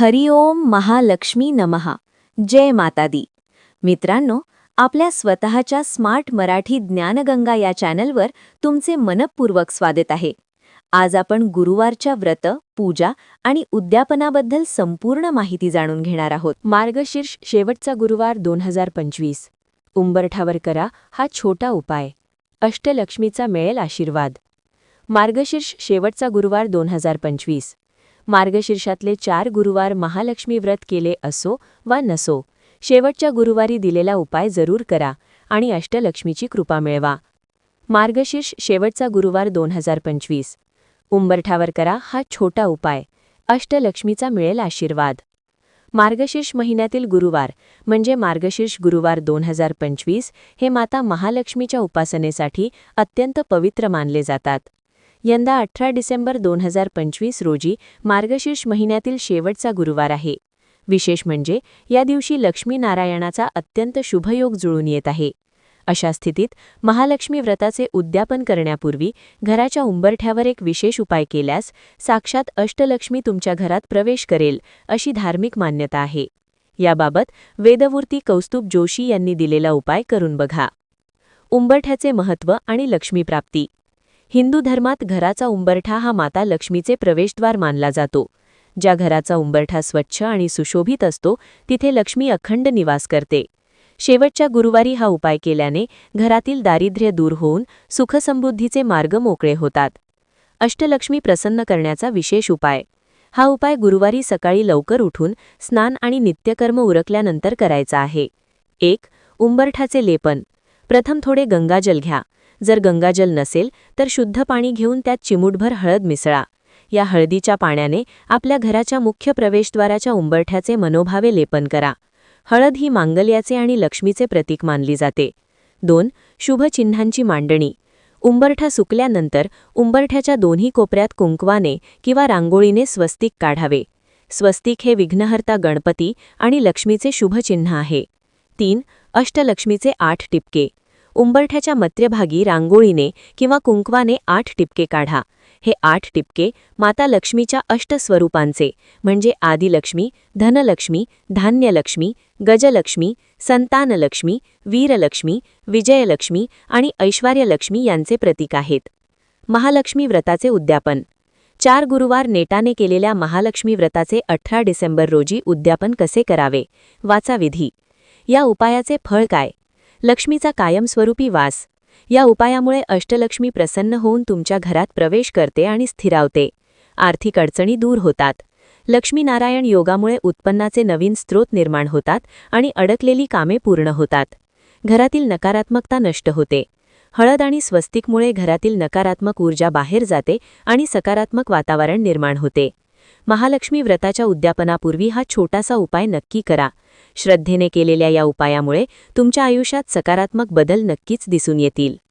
हरिओम महालक्ष्मी नमहा जय माता दी मित्रांनो आपल्या स्वतःच्या स्मार्ट मराठी ज्ञानगंगा या चॅनलवर तुमचे मनपूर्वक स्वागत आहे. आज आपण गुरुवारच्या व्रत पूजा आणि उद्यापनाबद्दल संपूर्ण माहिती जाणून घेणार आहोत. मार्गशीर्ष शेवटचा गुरुवार दोन हजार पंचवीस. उंबरठावर करा हा छोटा उपाय. अष्टलक्ष्मीचा मिळेल आशीर्वाद. मार्गशीर्ष शेवटचा गुरुवार दोन हजार पंचवीस. मार्गशीर्षातले चार गुरुवार महालक्ष्मी व्रत केले असो वा नसो शेवटच्या गुरुवारी दिलेला उपाय जरूर करा आणि अष्टलक्ष्मीची कृपा मिळवा. मार्गशीर्ष शेवटचा गुरुवार दोन हजार पंचवीस. उंबरठावर करा हा छोटा उपाय. अष्टलक्ष्मीचा मिळेल आशीर्वाद. मार्गशीर्ष महिन्यातील गुरुवार म्हणजे मार्गशीर्ष गुरुवार दोन हजार पंचवीस हे माता महालक्ष्मीच्या उपासनेसाठी अत्यंत पवित्र मानले जातात. यंदा अठरा डिसेंबर दोन हजार पंचवीस रोजी मार्गशीर्ष महिन्यातील शेवटचा गुरुवार आहे. विशेष म्हणजे या दिवशी लक्ष्मीनारायणाचा अत्यंत शुभयोग जुळून येत आहे. अशा स्थितीत महालक्ष्मी व्रताचे उद्यापन करण्यापूर्वी घराच्या उंबरठ्यावर एक विशेष उपाय केल्यास साक्षात अष्टलक्ष्मी तुमच्या घरात प्रवेश करेल अशी धार्मिक मान्यता आहे. याबाबत वेदवूर्ती कौस्तुभ जोशी यांनी दिलेला उपाय करून बघा. उंबरठ्याचे महत्त्व आणि लक्ष्मीप्राप्ती. हिंदू धर्मात घराचा उंबरठा हा माता लक्ष्मीचे प्रवेशद्वार मानला जातो. ज्या घराचा उंबरठा स्वच्छ आणि सुशोभित असतो तिथे लक्ष्मी अखंड निवास करते. शेवटच्या गुरुवारी हा उपाय केल्याने घरातील दारिद्र्य दूर होऊन सुखसमृद्धीचे मार्ग मोकळे होतात. अष्टलक्ष्मी प्रसन्न करण्याचा विशेष उपाय. हा उपाय गुरुवारी सकाळी लवकर उठून स्नान आणि नित्यकर्म उरकल्यानंतर करायचा आहे. एक उंबरठाचे लेपन. प्रथम थोडे गंगाजल घ्या. जर गंगाजल नसेल तर शुद्ध पाणी घेऊन त्यात चिमूटभर हळद मिसळा. या हळदीच्या पाण्याने आपल्या घराच्या मुख्य प्रवेशद्वाराच्या उंबरठ्याचे मनोभावे लेपन करा. हळद ही मांगल्याचे आणि लक्ष्मीचे प्रतीक मानली जाते. दोन शुभचिन्हांची मांडणी. उंबरठा सुकल्यानंतर उंबरठ्याच्या दोन्ही कोपऱ्यात कुंकवाने किंवा रांगोळीने स्वस्तिक काढावे. स्वस्तिक हे विघ्नहर्ता गणपती आणि लक्ष्मीचे शुभचिन्ह आहे. तीन अष्टलक्ष्मीचे आठ टिपके. उंबरठ्याच्या मध्यभागी रांगोळीने किंवा कुंकवाने आठ टिपके काढा. हे आठ टिपके माता लक्ष्मीच्या अष्टस्वरूपांचे म्हणजे आदिलक्ष्मी धनलक्ष्मी धान्यलक्ष्मी गजलक्ष्मी संतानलक्ष्मी वीरलक्ष्मी विजयलक्ष्मी आणि ऐश्वर्यलक्ष्मी यांचे प्रतीक आहेत. महालक्ष्मी व्रताचे उद्यापन. चार गुरुवार नेटाने केलेल्या महालक्ष्मी व्रताचे अठरा डिसेंबर रोजी उद्यापन कसे करावे? वाचा विधी. या उपायाचे फळ काय? लक्ष्मीचा कायमस्वरूपी वास. या उपायामुळे अष्टलक्ष्मी प्रसन्न होऊन तुमच्या घरात प्रवेश करते आणि स्थिरावते. आर्थिक अडचणी दूर होतात. लक्ष्मीनारायण योगामुळे उत्पन्नाचे नवीन स्रोत निर्माण होतात आणि अडकलेली कामे पूर्ण होतात. घरातील नकारात्मकता नष्ट होते. हळद आणि स्वस्तिकमुळे घरातील नकारात्मक ऊर्जा बाहेर जाते आणि सकारात्मक वातावरण निर्माण होते. महालक्ष्मी व्रताच्या उद्यापनापूर्वी हा छोटासा उपाय नक्की करा. श्रद्धेने केलेल्या या उपायामुळे तुमच्या आयुष्यात सकारात्मक बदल नक्कीच दिसून येतील.